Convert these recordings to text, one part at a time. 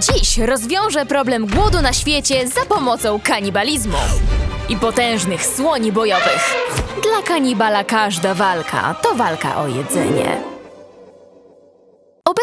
Dziś rozwiążę problem głodu na świecie za pomocą kanibalizmu i potężnych słoni bojowych. Dla kanibala każda walka to walka o jedzenie.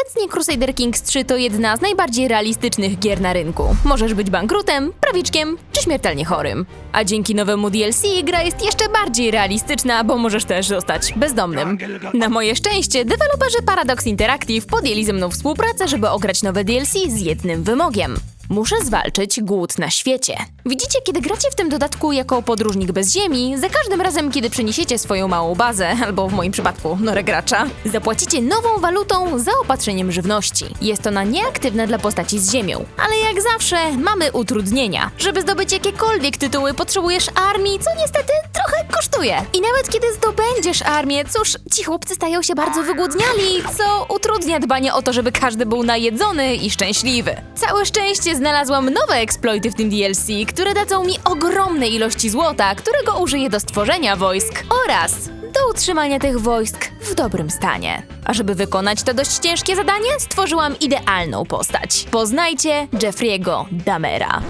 Obecnie Crusader Kings 3 to jedna z najbardziej realistycznych gier na rynku. Możesz być bankrutem, prawiczkiem czy śmiertelnie chorym. A dzięki nowemu DLC gra jest jeszcze bardziej realistyczna, bo możesz też zostać bezdomnym. Na moje szczęście, deweloperzy Paradox Interactive podjęli ze mną współpracę, żeby ograć nowe DLC z jednym wymogiem. Muszę zwalczyć głód na świecie. Widzicie, kiedy gracie w tym dodatku jako podróżnik bez ziemi, za każdym razem, kiedy przeniesiecie swoją małą bazę, albo w moim przypadku norę gracza, zapłacicie nową walutą zaopatrzeniem żywności. Jest ona nieaktywna dla postaci z ziemią, ale jak zawsze mamy utrudnienia. Żeby zdobyć jakiekolwiek tytuły, potrzebujesz armii, co niestety trochę kosztuje. I nawet kiedy zdobędziesz armię, cóż, ci chłopcy stają się bardzo wygłodniali, co utrudnia dbanie o to, żeby każdy był najedzony i szczęśliwy. Całe szczęście znalazłam nowe exploity w tym DLC, które dadzą mi ogromne ilości złota, którego użyję do stworzenia wojsk oraz do utrzymania tych wojsk w dobrym stanie. A żeby wykonać to dość ciężkie zadanie, stworzyłam idealną postać. Poznajcie Jeffrey'ego Damera.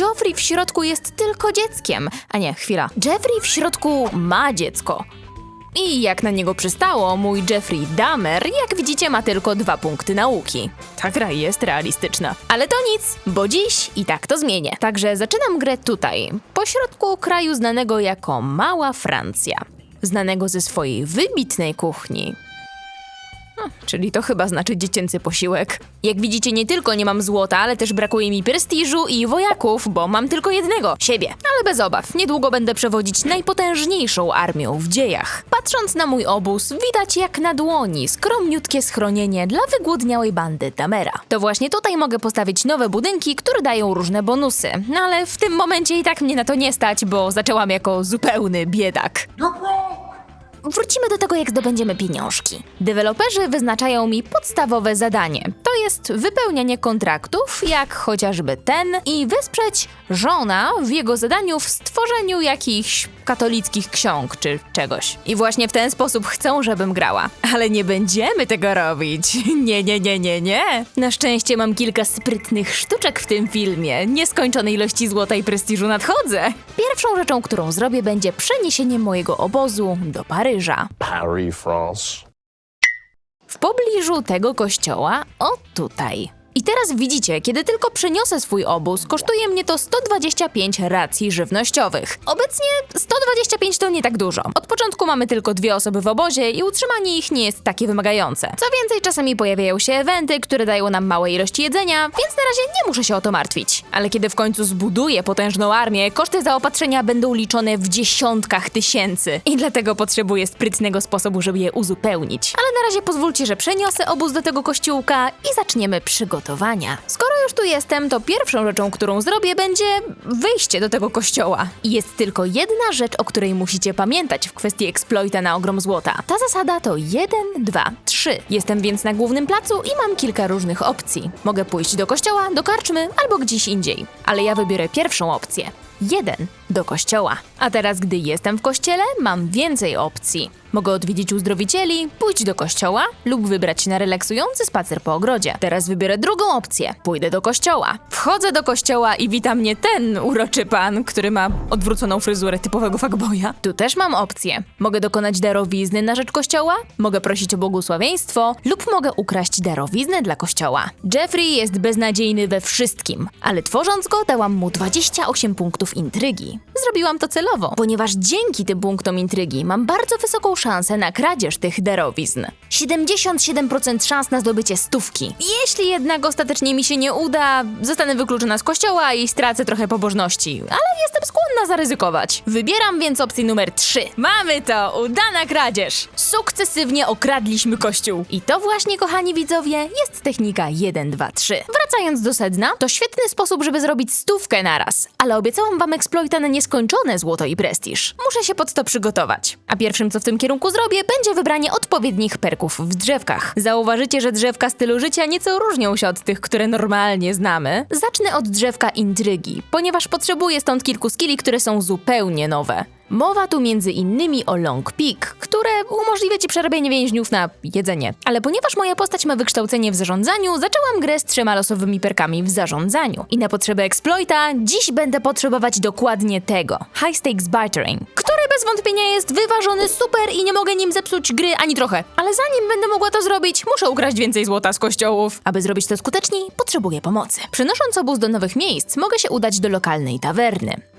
Joffrey w środku jest tylko dzieckiem. A nie, chwila. Jeffrey w środku ma dziecko. I jak na niego przystało, mój Jeffrey Dahmer, jak widzicie, ma tylko dwa punkty nauki. Ta gra jest realistyczna. Ale to nic, bo dziś i tak to zmienię. Także zaczynam grę tutaj, pośrodku kraju znanego jako Mała Francja. Znanego ze swojej wybitnej kuchni. No, czyli to chyba znaczy dziecięcy posiłek. Jak widzicie, nie tylko nie mam złota, ale też brakuje mi prestiżu i wojaków, bo mam tylko jednego siebie. Ale bez obaw, niedługo będę przewodzić najpotężniejszą armią w dziejach. Patrząc na mój obóz, widać jak na dłoni skromniutkie schronienie dla wygłodniałej bandy Damera. To właśnie tutaj mogę postawić nowe budynki, które dają różne bonusy. No ale w tym momencie i tak mnie na to nie stać, bo zaczęłam jako zupełny biedak. Wrócimy do tego, jak zdobędziemy pieniążki. Deweloperzy wyznaczają mi podstawowe zadanie. To jest wypełnianie kontraktów, jak chociażby ten, i wesprzeć żona w jego zadaniu w stworzeniu jakichś katolickich ksiąg czy czegoś. I właśnie w ten sposób chcą, żebym grała. Ale nie będziemy tego robić. Nie, nie, nie, nie, nie. Na szczęście mam kilka sprytnych sztuczek w tym filmie. Nieskończonej ilości złota i prestiżu nadchodzę. Pierwszą rzeczą, którą zrobię, będzie przeniesienie mojego obozu do Paryża. Paris, France. W pobliżu tego kościoła, o tutaj. I teraz widzicie, kiedy tylko przeniosę swój obóz, kosztuje mnie to 125 racji żywnościowych. Obecnie 125 to nie tak dużo. Od początku mamy tylko dwie osoby w obozie i utrzymanie ich nie jest takie wymagające. Co więcej, czasami pojawiają się eventy, które dają nam małe ilości jedzenia, więc na razie nie muszę się o to martwić. Ale kiedy w końcu zbuduję potężną armię, koszty zaopatrzenia będą liczone w dziesiątkach tysięcy. I dlatego potrzebuję sprytnego sposobu, żeby je uzupełnić. Ale na razie pozwólcie, że przeniosę obóz do tego kościółka i zaczniemy przygotowania. Skoro już tu jestem, to pierwszą rzeczą, którą zrobię, będzie wyjście do tego kościoła. I jest tylko jedna rzecz, o której musicie pamiętać w kwestii exploita na ogrom złota. Ta zasada to 1, 2, 3. Jestem więc na głównym placu i mam kilka różnych opcji. Mogę pójść do kościoła, do karczmy albo gdzieś indziej. Ale ja wybiorę pierwszą opcję. 1 do kościoła. A teraz, gdy jestem w kościele, mam więcej opcji. Mogę odwiedzić uzdrowicieli, pójść do kościoła lub wybrać się na relaksujący spacer po ogrodzie. Teraz wybiorę drugą opcję. Pójdę do kościoła. Wchodzę do kościoła i wita mnie ten uroczy pan, który ma odwróconą fryzurę typowego fuckboya. Tu też mam opcję. Mogę dokonać darowizny na rzecz kościoła, mogę prosić o błogosławieństwo lub mogę ukraść darowiznę dla kościoła. Jeffrey jest beznadziejny we wszystkim, ale tworząc go dałam mu 28 punktów intrygi. Zrobiłam to celowo, ponieważ dzięki tym punktom intrygi mam bardzo wysoką szansę na kradzież tych darowizn. 77% szans na zdobycie stówki. Jeśli jednak ostatecznie mi się nie uda, zostanę wykluczona z kościoła i stracę trochę pobożności, ale jestem skłonna zaryzykować. Wybieram więc opcję numer 3. Mamy to! Udana kradzież! Sukcesywnie okradliśmy kościół. I to właśnie, kochani widzowie, jest technika 1, 2, 3. Wracając do sedna, to świetny sposób, żeby zrobić stówkę naraz, ale obiecałam wam exploita na nieskończone złoto i prestiż. Muszę się pod to przygotować. A pierwszym, co w tym kierunku zrobię, będzie wybranie odpowiednich perków w drzewkach. Zauważycie, że drzewka stylu życia nieco różnią się od tych, które normalnie znamy. Zacznę od drzewka intrygi, ponieważ potrzebuję stąd kilku skilli, które są zupełnie nowe. Mowa tu między innymi o Long Peak, które umożliwia ci przerabianie więźniów na jedzenie. Ale ponieważ moja postać ma wykształcenie w zarządzaniu, zaczęłam grę z trzema losowymi perkami w zarządzaniu. I na potrzeby exploita dziś będę potrzebować dokładnie tego. High Stakes Bartering, który bez wątpienia jest wyważony super i nie mogę nim zepsuć gry ani trochę. Ale zanim będę mogła to zrobić, muszę ukraść więcej złota z kościołów. Aby zrobić to skuteczniej, potrzebuję pomocy. Przynosząc obóz do nowych miejsc, mogę się udać do lokalnej tawerny.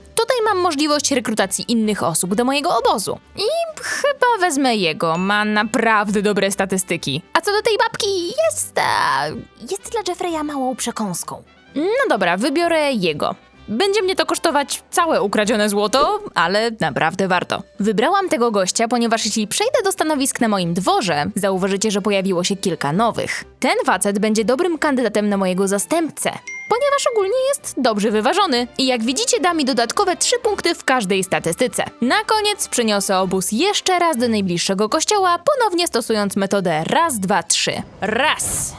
Mam możliwość rekrutacji innych osób do mojego obozu. I chyba wezmę jego, ma naprawdę dobre statystyki. A co do tej babki, jest. A, jest dla Jeffreya małą przekąską. No dobra, wybiorę jego. Będzie mnie to kosztować całe ukradzione złoto, ale naprawdę warto. Wybrałam tego gościa, ponieważ jeśli przejdę do stanowisk na moim dworze, zauważycie, że pojawiło się kilka nowych. Ten facet będzie dobrym kandydatem na mojego zastępcę, ponieważ ogólnie jest dobrze wyważony i jak widzicie da mi dodatkowe 3 punkty w każdej statystyce. Na koniec przyniosę obóz jeszcze raz do najbliższego kościoła, ponownie stosując metodę raz, dwa, trzy. Raz.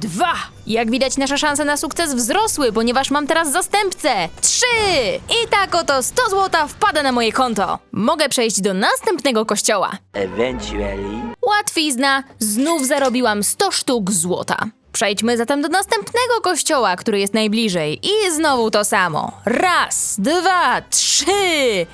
Dwa! Jak widać, nasze szanse na sukces wzrosły, ponieważ mam teraz zastępcę. Trzy! I tak oto 100 złota wpada na moje konto. Mogę przejść do następnego kościoła. Eventually, Łatwizna, znów zarobiłam 100 sztuk złota. Przejdźmy zatem do następnego kościoła, który jest najbliżej. I znowu to samo. Raz, dwa, trzy.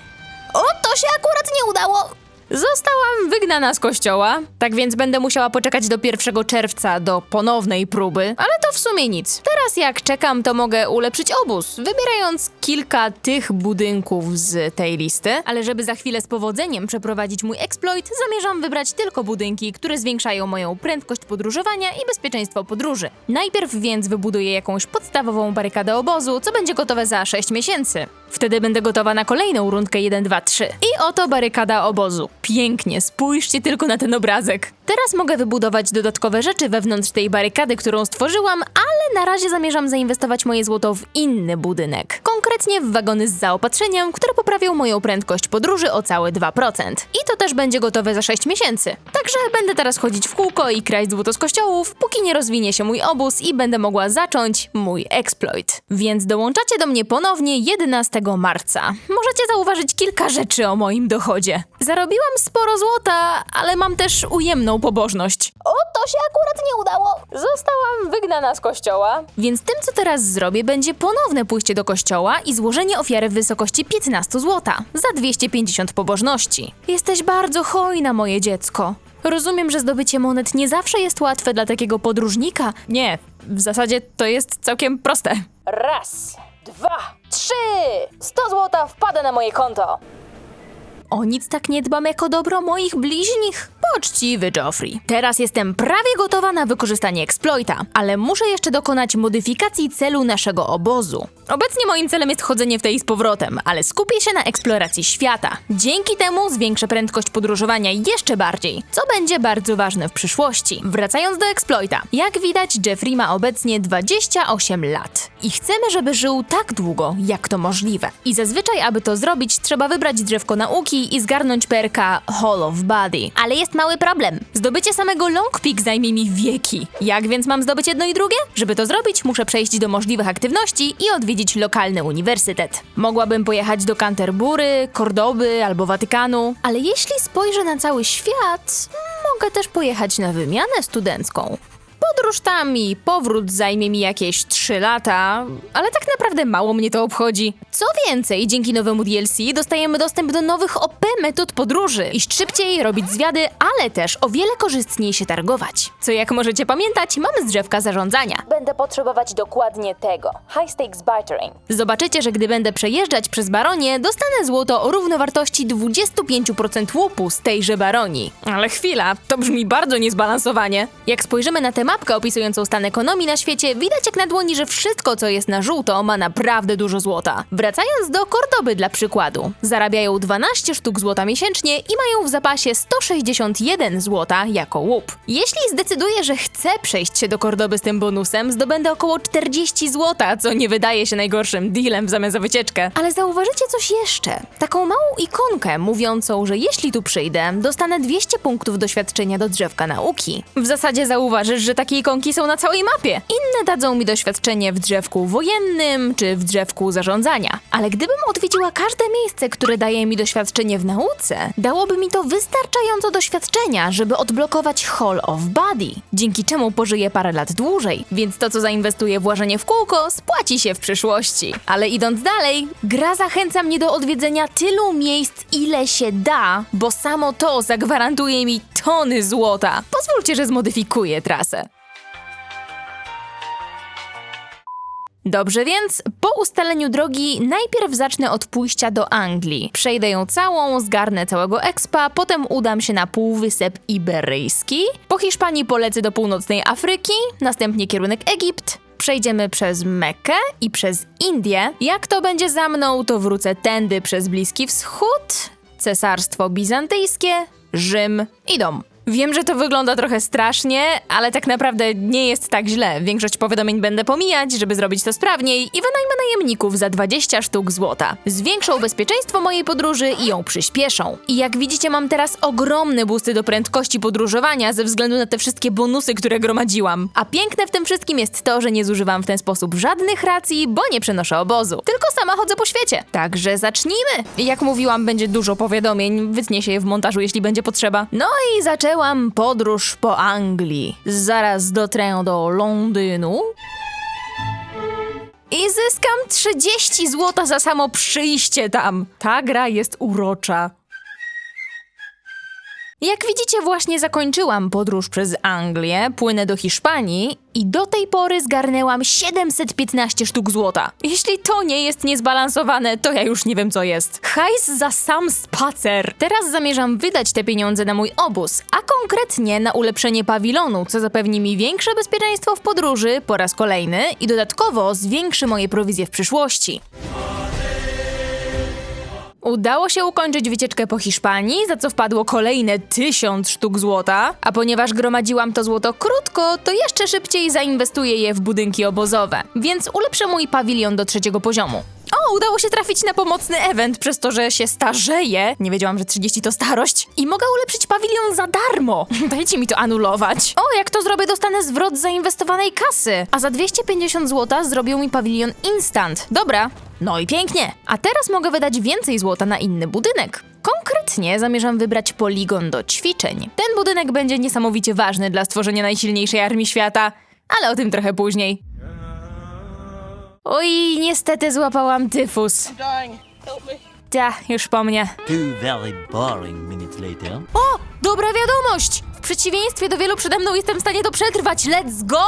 O, to się akurat nie udało. Zostałam wygnana z kościoła, tak więc będę musiała poczekać do 1 czerwca do ponownej próby, ale to w sumie nic. Teraz jak czekam, to mogę ulepszyć obóz, wybierając kilka tych budynków z tej listy, ale żeby za chwilę z powodzeniem przeprowadzić mój exploit, zamierzam wybrać tylko budynki, które zwiększają moją prędkość podróżowania i bezpieczeństwo podróży. Najpierw więc wybuduję jakąś podstawową barykadę obozu, co będzie gotowe za 6 miesięcy. Wtedy będę gotowa na kolejną rundkę 1, 2, 3. I oto barykada obozu. Pięknie, spójrzcie tylko na ten obrazek. Teraz mogę wybudować dodatkowe rzeczy wewnątrz tej barykady, którą stworzyłam, ale na razie zamierzam zainwestować moje złoto w inny budynek. Konkretnie w wagony z zaopatrzeniem, które poprawią moją prędkość podróży o całe 2%. I to też będzie gotowe za 6 miesięcy. Także będę teraz chodzić w kółko i kraść złoto z kościołów, póki nie rozwinie się mój obóz i będę mogła zacząć mój exploit. Więc dołączacie do mnie ponownie 11 marca. Możecie zauważyć kilka rzeczy o moim dochodzie. Zarobiłam sporo złota, ale mam też ujemną pobożność. O, to się akurat nie udało. Zostałam wygnana z kościoła. Więc tym, co teraz zrobię, będzie ponowne pójście do kościoła i złożenie ofiary w wysokości 15 złota za 250 pobożności. Jesteś bardzo hojna, moje dziecko. Rozumiem, że zdobycie monet nie zawsze jest łatwe dla takiego podróżnika. Nie, w zasadzie to jest całkiem proste. Raz, dwa, trzy! 100 złota wpada na moje konto. O nic tak nie dbam jako dobro moich bliźnich. Poczciwy Joffrey. Teraz jestem prawie gotowa na wykorzystanie exploita, ale muszę jeszcze dokonać modyfikacji celu naszego obozu. Obecnie moim celem jest chodzenie w tej z powrotem, ale skupię się na eksploracji świata. Dzięki temu zwiększę prędkość podróżowania jeszcze bardziej, co będzie bardzo ważne w przyszłości. Wracając do exploita. Jak widać, Jeffrey ma obecnie 28 lat i chcemy, żeby żył tak długo, jak to możliwe. I zazwyczaj, aby to zrobić, trzeba wybrać drzewko nauki i zgarnąć perka Hall of Body. Ale jest mały problem. Zdobycie samego Long Peak zajmie mi wieki. Jak więc mam zdobyć jedno i drugie? Żeby to zrobić, muszę przejść do możliwych aktywności i odwiedzić lokalny uniwersytet. Mogłabym pojechać do Canterbury, Kordoby albo Watykanu, ale jeśli spojrzę na cały świat, mogę też pojechać na wymianę studencką. Podróż tam i powrót zajmie mi jakieś 3 lata, ale tak naprawdę mało mnie to obchodzi. Co więcej, dzięki nowemu DLC dostajemy dostęp do nowych OP metod podróży. Iść szybciej, robić zwiady, ale też o wiele korzystniej się targować. Co jak możecie pamiętać, mamy z drzewka zarządzania. Będę potrzebować dokładnie tego. High stakes bartering. Zobaczycie, że gdy będę przejeżdżać przez baronię, dostanę złoto o równowartości 25% łupu z tejże baronii. Ale chwila, to brzmi bardzo niezbalansowanie. Jak spojrzymy na tę mapkę opisującą stan ekonomii na świecie, widać jak na dłoni, że wszystko, co jest na żółto, ma naprawdę dużo złota. Wracając do Kordoby dla przykładu. Zarabiają 12 sztuk złota miesięcznie i mają w zapasie 161 złota jako łup. Jeśli zdecyduję, że chcę przejść się do Kordoby z tym bonusem, zdobędę około 40 złota, co nie wydaje się najgorszym dealem w zamian za wycieczkę. Ale zauważycie coś jeszcze. Taką małą ikonkę mówiącą, że jeśli tu przyjdę, dostanę 200 punktów doświadczenia do drzewka nauki. W zasadzie zauważysz, że takie ikonki są na całej mapie. Inne dadzą mi doświadczenie w drzewku wojennym czy w drzewku zarządzania. Ale gdybym odwiedziła każde miejsce, które daje mi doświadczenie w nauce, dałoby mi to wystarczająco doświadczenia, żeby odblokować Hall of Body, dzięki czemu pożyję parę lat dłużej, więc to, co zainwestuję w łażenie w kółko, spłaci się w przyszłości. Ale idąc dalej, gra zachęca mnie do odwiedzenia tylu miejsc, ile się da, bo samo to zagwarantuje mi tony złota. Pozwólcie, że zmodyfikuję trasę. Dobrze więc, po ustaleniu drogi najpierw zacznę od pójścia do Anglii. Przejdę ją całą, zgarnę całego expa, potem udam się na Półwysep Iberyjski. Po Hiszpanii polecę do północnej Afryki, następnie kierunek Egipt. Przejdziemy przez Mekkę i przez Indię. Jak to będzie za mną, to wrócę tędy przez Bliski Wschód, Cesarstwo Bizantyjskie, Rzym i dom. Wiem, że to wygląda trochę strasznie, ale tak naprawdę nie jest tak źle. Większość powiadomień będę pomijać, żeby zrobić to sprawniej i wynajmę najemników za 20 sztuk złota. Zwiększą bezpieczeństwo mojej podróży i ją przyspieszą. I jak widzicie, mam teraz ogromne busty do prędkości podróżowania ze względu na te wszystkie bonusy, które gromadziłam. A piękne w tym wszystkim jest to, że nie zużywam w ten sposób żadnych racji, bo nie przenoszę obozu. Tylko sama chodzę po świecie. Także zacznijmy. Jak mówiłam, będzie dużo powiadomień, wytnie się je w montażu, jeśli będzie potrzeba. No i zaczęłam podróż po Anglii. Zaraz dotrę do Londynu. I zyskam 30 zł za samo przyjście tam. Ta gra jest urocza. Jak widzicie, właśnie zakończyłam podróż przez Anglię, płynę do Hiszpanii i do tej pory zgarnęłam 715 sztuk złota. Jeśli to nie jest niezbalansowane, to ja już nie wiem co jest. Hajs za sam spacer. Teraz zamierzam wydać te pieniądze na mój obóz, a konkretnie na ulepszenie pawilonu, co zapewni mi większe bezpieczeństwo w podróży po raz kolejny i dodatkowo zwiększy moje prowizje w przyszłości. Udało się ukończyć wycieczkę po Hiszpanii, za co wpadło kolejne tysiąc sztuk złota, a ponieważ gromadziłam to złoto krótko, to jeszcze szybciej zainwestuję je w budynki obozowe, więc ulepszę mój pawilion do trzeciego poziomu. O, udało się trafić na pomocny event, przez to, że się starzeję. Nie wiedziałam, że 30 to starość. I mogę ulepszyć pawilion za darmo. Dajcie mi to anulować. O, jak to zrobię, dostanę zwrot zainwestowanej kasy. A za 250 zł zrobią mi pawilion instant. Dobra. No i pięknie. A teraz mogę wydać więcej złota na inny budynek. Konkretnie zamierzam wybrać poligon do ćwiczeń. Ten budynek będzie niesamowicie ważny dla stworzenia najsilniejszej armii świata, ale o tym trochę później. Oj, niestety złapałam tyfus. dying. Help me. Ta, już po mnie. Two very boring minutes later. O! Dobra wiadomość! W przeciwieństwie do wielu przede mną jestem w stanie to przetrwać. Let's go!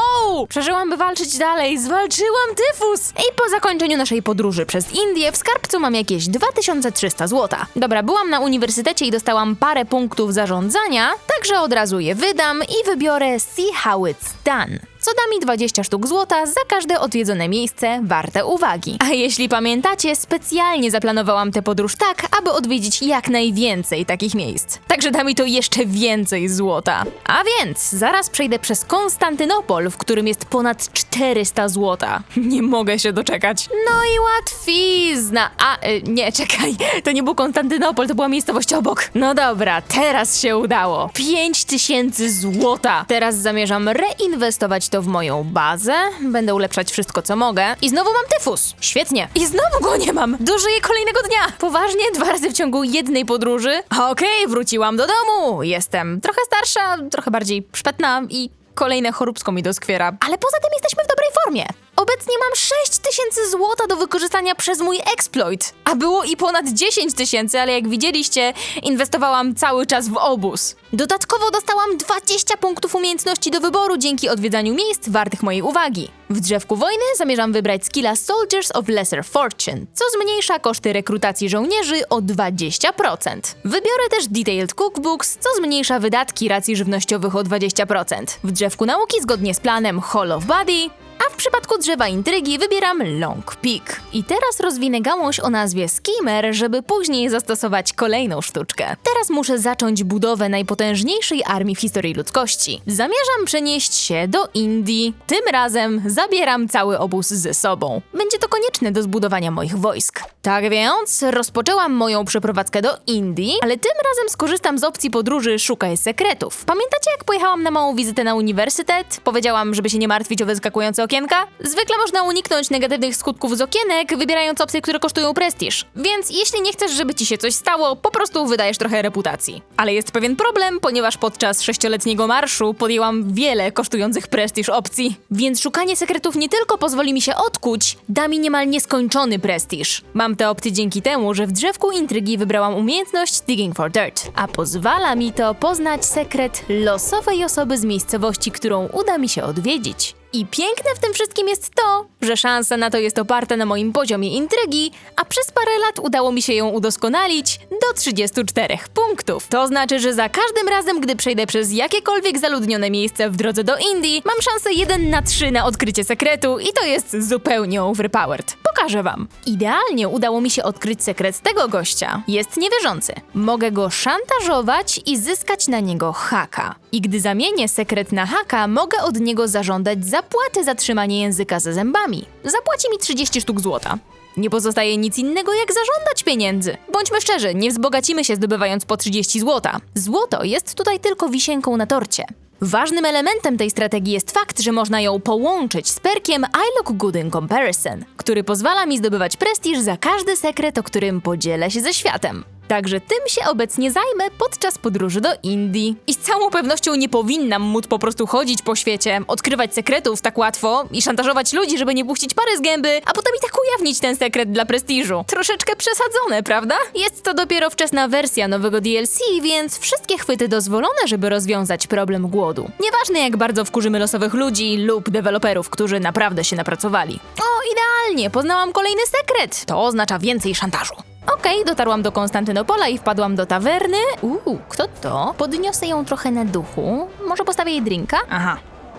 Przeżyłam, by walczyć dalej. Zwalczyłam tyfus! I po zakończeniu naszej podróży przez Indię w skarbcu mam jakieś 2300 zł. Dobra, byłam na uniwersytecie i dostałam parę punktów zarządzania, także od razu je wydam i wybiorę See How It's Done. Co da mi 20 sztuk złota za każde odwiedzone miejsce warte uwagi. A jeśli pamiętacie, specjalnie zaplanowałam tę podróż tak, aby odwiedzić jak najwięcej takich miejsc. Także da mi to jeszcze więcej złota. A więc zaraz przejdę przez Konstantynopol, w którym jest ponad 400 złota. Nie mogę się doczekać. No i łatwizna. A, y, nie, czekaj, to nie był Konstantynopol, to była miejscowość obok. No dobra, teraz się udało. 5000 złota. Teraz zamierzam reinwestować to w moją bazę, będę ulepszać wszystko, co mogę. I znowu mam tyfus. Świetnie. I znowu go nie mam. Dożyję kolejnego dnia. Poważnie, dwa razy w ciągu jednej podróży. Okej, wróciłam do domu. Jestem trochę starsza, trochę bardziej szpetna i kolejne choróbsko mi doskwiera. Ale poza tym jesteśmy w dobrej formie. Obecnie mam 6 tysięcy złota do wykorzystania przez mój exploit. A było i ponad 10 tysięcy, ale jak widzieliście, inwestowałam cały czas w obóz. Dodatkowo dostałam 20 punktów umiejętności do wyboru dzięki odwiedzaniu miejsc wartych mojej uwagi. W drzewku wojny zamierzam wybrać skilla Soldiers of Lesser Fortune, co zmniejsza koszty rekrutacji żołnierzy o 20%. Wybiorę też Detailed Cookbooks, co zmniejsza wydatki racji żywnościowych o 20%. W drzewku nauki zgodnie z planem Hall of Body, a w przypadku drzewa intrygi wybieram Long Peak. I teraz rozwinę gałąź o nazwie Skimmer, żeby później zastosować kolejną sztuczkę. Teraz muszę zacząć budowę najpotężniejszej armii w historii ludzkości. Zamierzam przenieść się do Indii. Tym razem zabieram cały obóz ze sobą. Będzie to konieczne do zbudowania moich wojsk. Tak więc rozpoczęłam moją przeprowadzkę do Indii, ale tym razem skorzystam z opcji podróży Szukaj Sekretów. Pamiętacie, jak pojechałam na małą wizytę na uniwersytet? Powiedziałam, żeby się nie martwić o wyskakujące okienka? Zwykle można uniknąć negatywnych skutków z okienek, wybierając opcje, które kosztują prestiż. Więc jeśli nie chcesz, żeby ci się coś stało, po prostu wydajesz trochę reputacji. Ale jest pewien problem, ponieważ podczas sześcioletniego marszu podjęłam wiele kosztujących prestiż opcji. Więc szukanie sekretów nie tylko pozwoli mi się odkuć, da mi niemal nieskończony prestiż. Mam te opcje dzięki temu, że w drzewku intrygi wybrałam umiejętność Digging for Dirt, a pozwala mi to poznać sekret losowej osoby z miejscowości, którą uda mi się odwiedzić. I piękne w tym wszystkim jest to, że szansa na to jest oparta na moim poziomie intrygi, a przez parę lat udało mi się ją udoskonalić do 34 punktów. To znaczy, że za każdym razem, gdy przejdę przez jakiekolwiek zaludnione miejsce w drodze do Indii, mam szansę 1 na 3 na odkrycie sekretu i to jest zupełnie overpowered. Pokażę wam. Idealnie udało mi się odkryć sekret tego gościa. Jest niewierzący. Mogę go szantażować i zyskać na niego haka. I gdy zamienię sekret na haka, mogę od niego zażądać zapłaty za trzymanie języka ze zębami. Zapłaci mi 30 sztuk złota. Nie pozostaje nic innego, jak zażądać pieniędzy. Bądźmy szczerzy, nie wzbogacimy się zdobywając po 30 złota. Złoto jest tutaj tylko wisienką na torcie. Ważnym elementem tej strategii jest fakt, że można ją połączyć z perkiem I Look Good in Comparison, który pozwala mi zdobywać prestiż za każdy sekret, o którym podzielę się ze światem. Także tym się obecnie zajmę podczas podróży do Indii. I z całą pewnością nie powinnam móc po prostu chodzić po świecie, odkrywać sekretów tak łatwo i szantażować ludzi, żeby nie puścić pary z gęby, a potem i tak ujawnić ten sekret dla prestiżu. Troszeczkę przesadzone, prawda? Jest to dopiero wczesna wersja nowego DLC, więc wszystkie chwyty dozwolone, żeby rozwiązać problem głodu. Nieważne jak bardzo wkurzymy losowych ludzi lub deweloperów, którzy naprawdę się napracowali. O, idealnie, poznałam kolejny sekret. To oznacza więcej szantażu. Okej, dotarłam do Konstantynopola i wpadłam do tawerny. Uuu, kto to? Podniosę ją trochę na duchu. Może postawię jej drinka? Aha.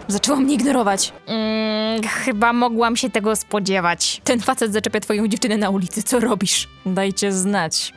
Zaczęła mnie ignorować. Mm, chyba mogłam się tego spodziewać. Ten facet zaczepia twoją dziewczynę na ulicy. Co robisz? Dajcie znać.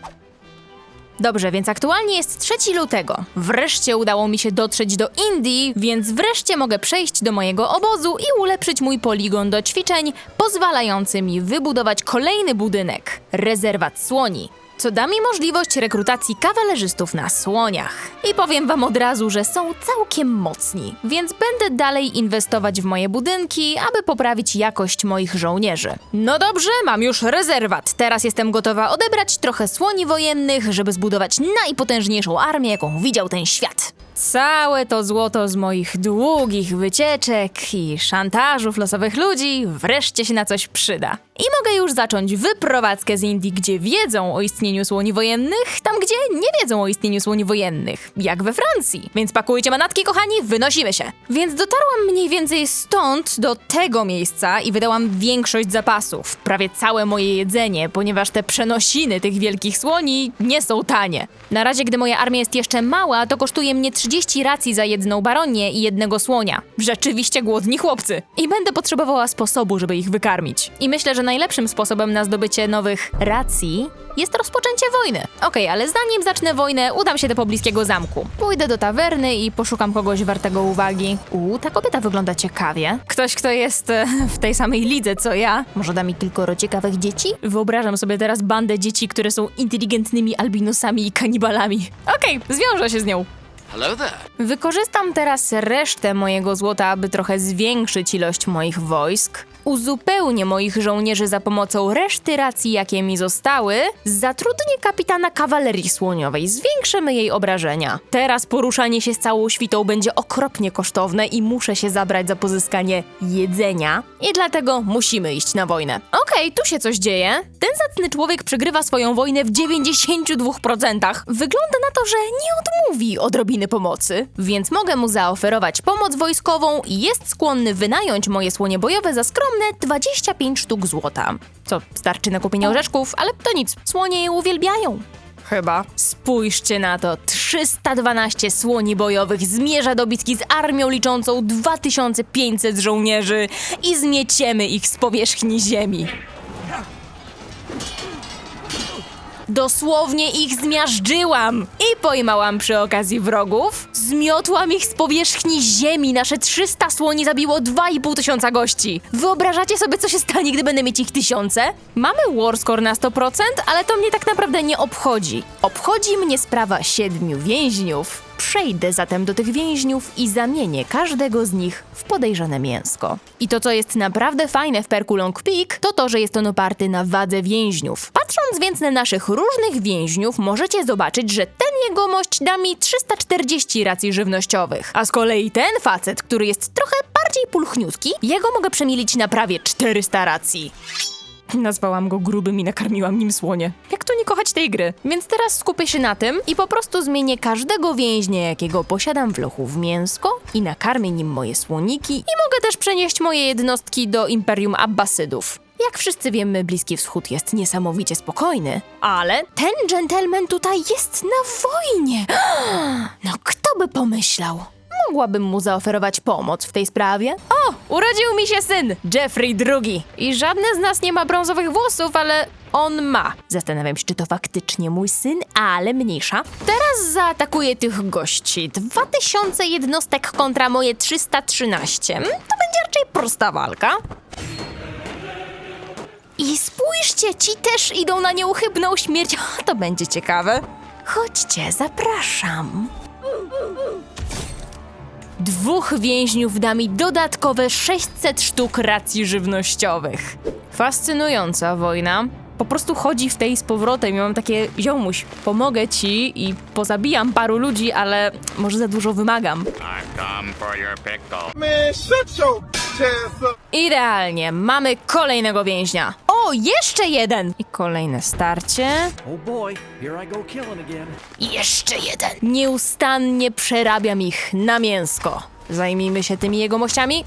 Dobrze, więc aktualnie jest 3 lutego. Wreszcie udało mi się dotrzeć do Indii, więc wreszcie mogę przejść do mojego obozu i ulepszyć mój poligon do ćwiczeń, pozwalający mi wybudować kolejny budynek rezerwat słoni. Co da mi możliwość rekrutacji kawalerzystów na słoniach. I powiem wam od razu, że są całkiem mocni, więc będę dalej inwestować w moje budynki, aby poprawić jakość moich żołnierzy. No dobrze, mam już rezerwat. Teraz jestem gotowa odebrać trochę słoni wojennych, żeby zbudować najpotężniejszą armię, jaką widział ten świat. Całe to złoto z moich długich wycieczek i szantażów losowych ludzi wreszcie się na coś przyda. I mogę już zacząć wyprowadzkę z Indii, gdzie wiedzą o istnieniu słoni wojennych, tam gdzie nie wiedzą o istnieniu słoni wojennych, jak we Francji. Więc pakujcie manatki, kochani, wynosimy się. Więc dotarłam mniej więcej stąd do tego miejsca i wydałam większość zapasów, prawie całe moje jedzenie, ponieważ te przenosiny tych wielkich słoni nie są tanie. Na razie, gdy moja armia jest jeszcze mała, to kosztuje mnie 30 racji za jedną baronię i jednego słonia. Rzeczywiście głodni chłopcy. I będę potrzebowała sposobu, żeby ich wykarmić. I myślę, że najlepszym sposobem na zdobycie nowych racji jest rozpoczęcie wojny. Okej, ale zanim zacznę wojnę, udam się do pobliskiego zamku. Pójdę do tawerny i poszukam kogoś wartego uwagi. Uuu, ta kobieta wygląda ciekawie. Ktoś, kto jest e, w tej samej lidze co ja. Może da mi kilkoro ciekawych dzieci? Wyobrażam sobie teraz bandę dzieci, które są inteligentnymi albinosami i kanibalami. Okej, zwiążę się z nią. Hello there. Wykorzystam teraz resztę mojego złota, aby trochę zwiększyć ilość moich wojsk. Uzupełnię moich żołnierzy za pomocą reszty racji, jakie mi zostały. Zatrudnię kapitana kawalerii słoniowej, zwiększymy jej obrażenia. Teraz poruszanie się z całą świtą będzie okropnie kosztowne i muszę się zabrać za pozyskanie jedzenia. I dlatego musimy iść na wojnę. Okej, tu się coś dzieje. Ten zacny człowiek przegrywa swoją wojnę w 92%. Wygląda na to, że nie odmówi odrobiny pomocy, więc mogę mu zaoferować pomoc wojskową i jest skłonny wynająć moje słonie bojowe za skromne 25 sztuk złota. Co starczy na kupienie orzeszków, ale to nic, słonie je uwielbiają. Chyba. Spójrzcie na to. 312 słoni bojowych zmierza do bitki z armią liczącą 2500 żołnierzy i zmieciemy ich z powierzchni ziemi. Dosłownie ich zmiażdżyłam! I pojmałam przy okazji wrogów. Zmiotłam ich z powierzchni ziemi. Nasze 300 słoni zabiło 2,5 tysiąca gości. Wyobrażacie sobie, co się stanie, gdy będę mieć ich tysiące? Mamy war score na 100%, ale to mnie tak naprawdę nie obchodzi. Obchodzi mnie sprawa siedmiu więźniów. Przejdę zatem do tych więźniów i zamienię każdego z nich w podejrzane mięsko. I to, co jest naprawdę fajne w Perku Long Peak, to to, że jest on oparty na wadze więźniów. Patrząc więc na naszych różnych więźniów, możecie zobaczyć, że ten jegomość da mi 340 racji żywnościowych. A z kolei ten facet, który jest trochę bardziej pulchniutki, jego mogę przemielić na prawie 400 racji. Nazwałam go grubym i nakarmiłam nim słonie. Jak tu nie kochać tej gry? Więc teraz skupię się na tym i po prostu zmienię każdego więźnia, jakiego posiadam w lochu w mięsko i nakarmię nim moje słoniki i mogę też przenieść moje jednostki do Imperium Abbasydów. Jak wszyscy wiemy, Bliski Wschód jest niesamowicie spokojny, ale ten dżentelmen tutaj jest na wojnie. No kto by pomyślał? Mogłabym mu zaoferować pomoc w tej sprawie. O, urodził mi się syn, Jeffrey II. I żadne z nas nie ma brązowych włosów, ale on ma. Zastanawiam się, czy to faktycznie mój syn, ale mniejsza. Teraz zaatakuję tych gości. 2000 jednostek kontra moje 313. Mm, To będzie raczej prosta walka. I spójrzcie, ci też idą na nieuchybną śmierć. To będzie ciekawe. Chodźcie, zapraszam. Dwóch więźniów da mi dodatkowe 600 sztuk racji żywnościowych. Fascynująca wojna. Po prostu chodzi w tej z powrotem i mam takie, ziomuś, pomogę ci i pozabijam paru ludzi, ale może za dużo wymagam. Idealnie, mamy kolejnego więźnia. O, jeszcze jeden! I kolejne starcie. Oh boy, here I go killing again. I jeszcze jeden. Nieustannie przerabiam ich na mięsko. Zajmijmy się tymi jegomościami.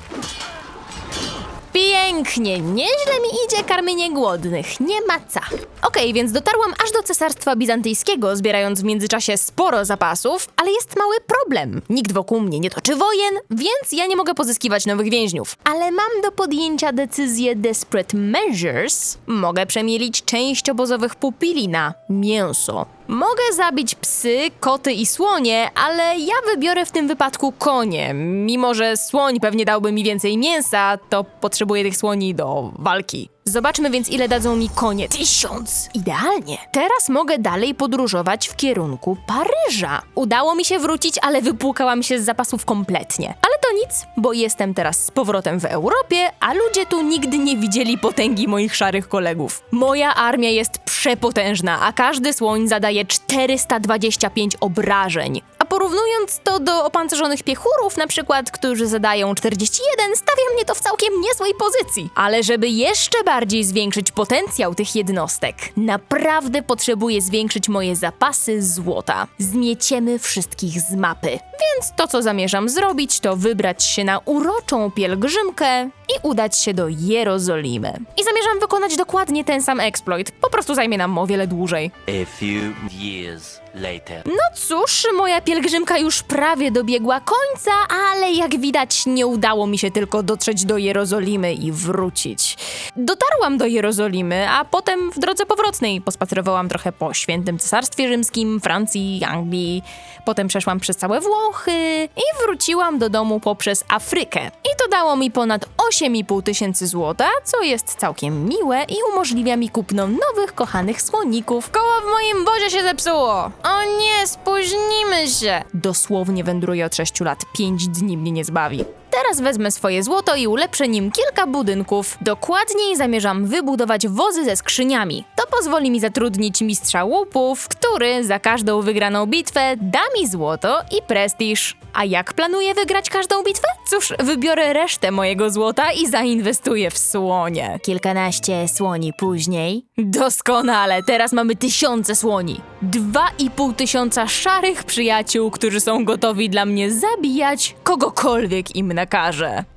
Pięknie, nieźle mi idzie karmienie głodnych, nie ma co. Okej, więc dotarłam aż do Cesarstwa Bizantyjskiego, zbierając w międzyczasie sporo zapasów, ale jest mały problem. Nikt wokół mnie nie toczy wojen, więc ja nie mogę pozyskiwać nowych więźniów. Ale mam do podjęcia decyzję Desperate Measures. Mogę przemielić część obozowych pupili na mięso. Mogę zabić psy, koty i słonie, ale ja wybiorę w tym wypadku konie. Mimo, że słoń pewnie dałby mi więcej mięsa, to potrzebuję tych słoni do walki. Zobaczmy więc, ile dadzą mi konie. Tysiąc! Idealnie. Teraz mogę dalej podróżować w kierunku Paryża. Udało mi się wrócić, ale wypłukałam się z zapasów kompletnie. Ale to nic, bo jestem teraz z powrotem w Europie, a ludzie tu nigdy nie widzieli potęgi moich szarych kolegów. Moja armia jest przepotężna, a każdy słoń zadaje 425 obrażeń. A porównując to do opancerzonych piechurów, na przykład, którzy zadają 41, stawia mnie to w całkiem niezłej pozycji. Ale żeby jeszcze bardziej zwiększyć potencjał tych jednostek, naprawdę potrzebuję zwiększyć moje zapasy złota. Zmieciemy wszystkich z mapy. Więc to, co zamierzam zrobić, to wybrać się na uroczą pielgrzymkę i udać się do Jerozolimy. I zamierzam wykonać dokładnie ten sam exploit, po prostu zajmie nam o wiele dłużej. A few years later. No cóż, moja pielgrzymka już prawie dobiegła końca, ale jak widać nie udało mi się tylko dotrzeć do Jerozolimy i wrócić. Dotarłam do Jerozolimy, a potem w drodze powrotnej pospacerowałam trochę po Świętym Cesarstwie Rzymskim, Francji, Anglii, potem przeszłam przez całe Włochy i wróciłam do domu poprzez Afrykę. I to dało mi ponad 8,5 tysięcy złota, co jest całkiem miłe i umożliwia mi kupno nowych kochanych słoników. Koło w moim wozie się zepsuło! O nie, spóźnimy się! Dosłownie wędruję od 6 lat, 5 dni mnie nie zbawi. Teraz wezmę swoje złoto i ulepszę nim kilka budynków. Dokładniej zamierzam wybudować wozy ze skrzyniami. To pozwoli mi zatrudnić mistrza łupów, który za każdą wygraną bitwę da mi złoto i prestiż. A jak planuję wygrać każdą bitwę? Cóż, wybiorę resztę mojego złota i zainwestuję w słonie. Kilkanaście słoni później. Doskonale, teraz mamy tysiące słoni. Dwa i pół tysiąca szarych przyjaciół, którzy są gotowi dla mnie zabijać kogokolwiek im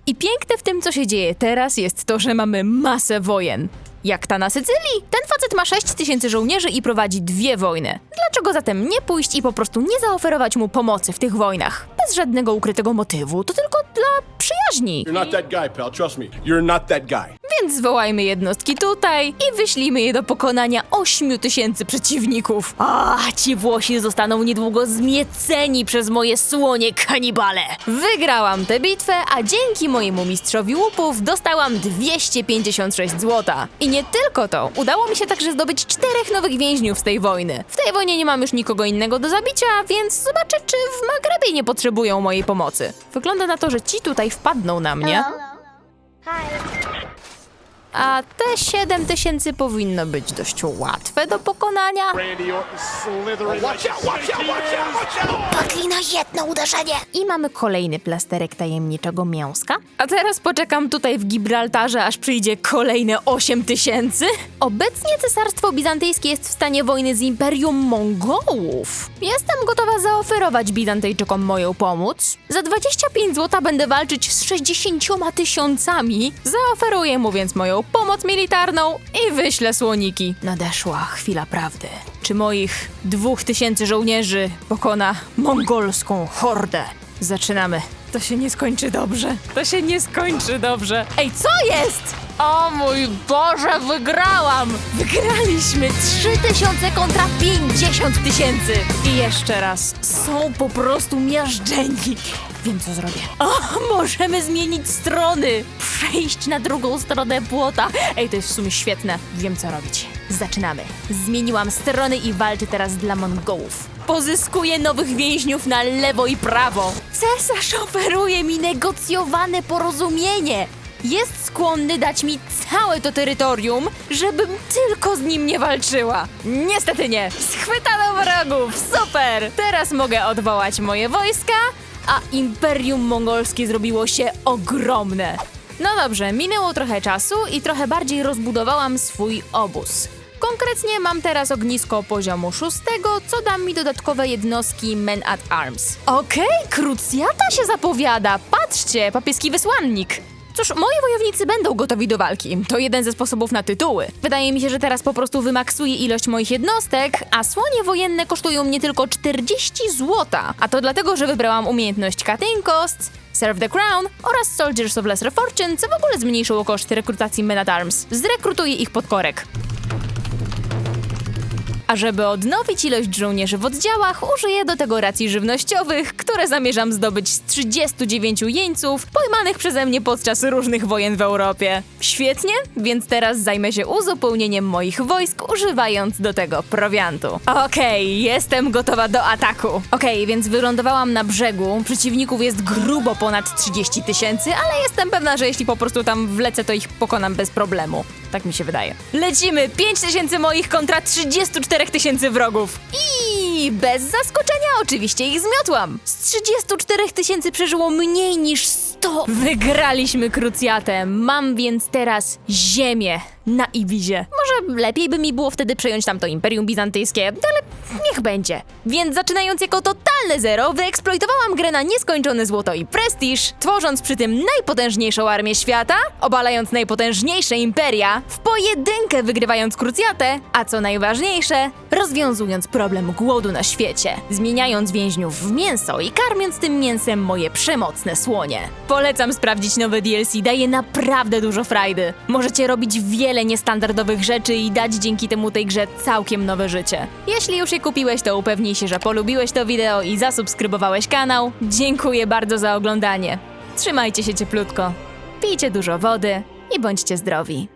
I piękne w tym, co się dzieje teraz, jest to, że mamy masę wojen. Jak ta na Sycylii? Ten facet ma 6 tysięcy żołnierzy i prowadzi dwie wojny. Dlaczego zatem nie pójść i po prostu nie zaoferować mu pomocy w tych wojnach? Bez żadnego ukrytego motywu, to tylko dla przyjaźni. You're not that guy, pal. Trust me. You're not that guy. Więc zwołajmy jednostki tutaj i wyślijmy je do pokonania 8 tysięcy przeciwników. A, ci Włosi zostaną niedługo zmieceni przez moje słonie kanibale. Wygrałam tę bitwę, a dzięki mojemu mistrzowi łupów dostałam 256 złota. I nie tylko to, udało mi się także zdobyć czterech nowych więźniów z tej wojny. W tej wojnie nie mam już nikogo innego do zabicia, więc zobaczę, czy w Magrebie nie potrzebują mojej pomocy. Wygląda na to, że ci tutaj wpadną na mnie. A te 7 tysięcy powinno być dość łatwe do pokonania. Padli na jedno uderzenie. I mamy kolejny plasterek tajemniczego mięska. A teraz poczekam tutaj w Gibraltarze, aż przyjdzie kolejne 8 tysięcy. Obecnie Cesarstwo Bizantyjskie jest w stanie wojny z Imperium Mongołów. Jestem gotowa zaoferować Bizantyjczykom moją pomoc. Za 25 zł będę walczyć z 60 tysiącami. Zaoferuję mu więc moją pomoc militarną i wyślę słoniki. Nadeszła chwila prawdy. Czy moich dwóch tysięcy żołnierzy pokona mongolską hordę? Zaczynamy. To się nie skończy dobrze. To się nie skończy dobrze. Ej, co jest? O mój Boże, wygrałam! Wygraliśmy 3000 kontra 50 tysięcy! I jeszcze raz, są po prostu miażdżeni. Wiem, co zrobię. O, możemy zmienić strony! Przejść na drugą stronę płota. Ej, to jest w sumie świetne. Wiem, co robić. Zaczynamy. Zmieniłam strony i walczę teraz dla Mongołów. Pozyskuję nowych więźniów na lewo i prawo. Cesarz oferuje mi negocjowane porozumienie. Jest skłonny dać mi całe to terytorium, żebym tylko z nim nie walczyła. Niestety nie. Schwytano wrogów. Super! Teraz mogę odwołać moje wojska, a Imperium Mongolskie zrobiło się ogromne. No dobrze, minęło trochę czasu i trochę bardziej rozbudowałam swój obóz. Konkretnie mam teraz ognisko poziomu szóstego, co da mi dodatkowe jednostki Men at Arms. Okej, krucjata się zapowiada. Patrzcie, papieski wysłannik. Cóż, moi wojownicy będą gotowi do walki. To jeden ze sposobów na tytuły. Wydaje mi się, że teraz po prostu wymaksuję ilość moich jednostek, a słonie wojenne kosztują mnie tylko 40 złota. A to dlatego, że wybrałam umiejętność Cutting Costs, Serve the Crown oraz Soldiers of Lesser Fortune, co w ogóle zmniejszyło koszty rekrutacji Men at Arms. Zrekrutuję ich pod korek. A żeby odnowić ilość żołnierzy w oddziałach, użyję do tego racji żywnościowych, które zamierzam zdobyć z 39 jeńców pojmanych przeze mnie podczas różnych wojen w Europie. Świetnie, więc teraz zajmę się uzupełnieniem moich wojsk, używając do tego prowiantu. Okej, jestem gotowa do ataku. Okej, więc wylądowałam na brzegu. Przeciwników jest grubo ponad 30 tysięcy, ale jestem pewna, że jeśli po prostu tam wlecę, to ich pokonam bez problemu. Tak mi się wydaje. Lecimy! 5 tysięcy moich kontra 34 tysięcy wrogów. I bez zaskoczenia oczywiście ich zmiotłam. Z 34 tysięcy przeżyło mniej niż 100. Wygraliśmy krucjatę. Mam więc teraz ziemię na Ibizie. Może lepiej by mi było wtedy przejąć tamto Imperium Bizantyjskie, ale niech będzie. Więc zaczynając jako totalne zero, wyeksploitowałam grę na nieskończone złoto i prestiż, tworząc przy tym najpotężniejszą armię świata, obalając najpotężniejsze imperia, w pojedynkę wygrywając krucjatę, a co najważniejsze, rozwiązując problem głodu na świecie, zmieniając więźniów w mięso i karmiąc tym mięsem moje przemocne słonie. Polecam sprawdzić nowe DLC, daje naprawdę dużo frajdy. Możecie robić wiele niestandardowych rzeczy i dać dzięki temu tej grze całkiem nowe życie. Jeśli już je kupiłeś, to upewnij się, że polubiłeś to wideo i zasubskrybowałeś kanał. Dziękuję bardzo za oglądanie. Trzymajcie się cieplutko, pijcie dużo wody i bądźcie zdrowi.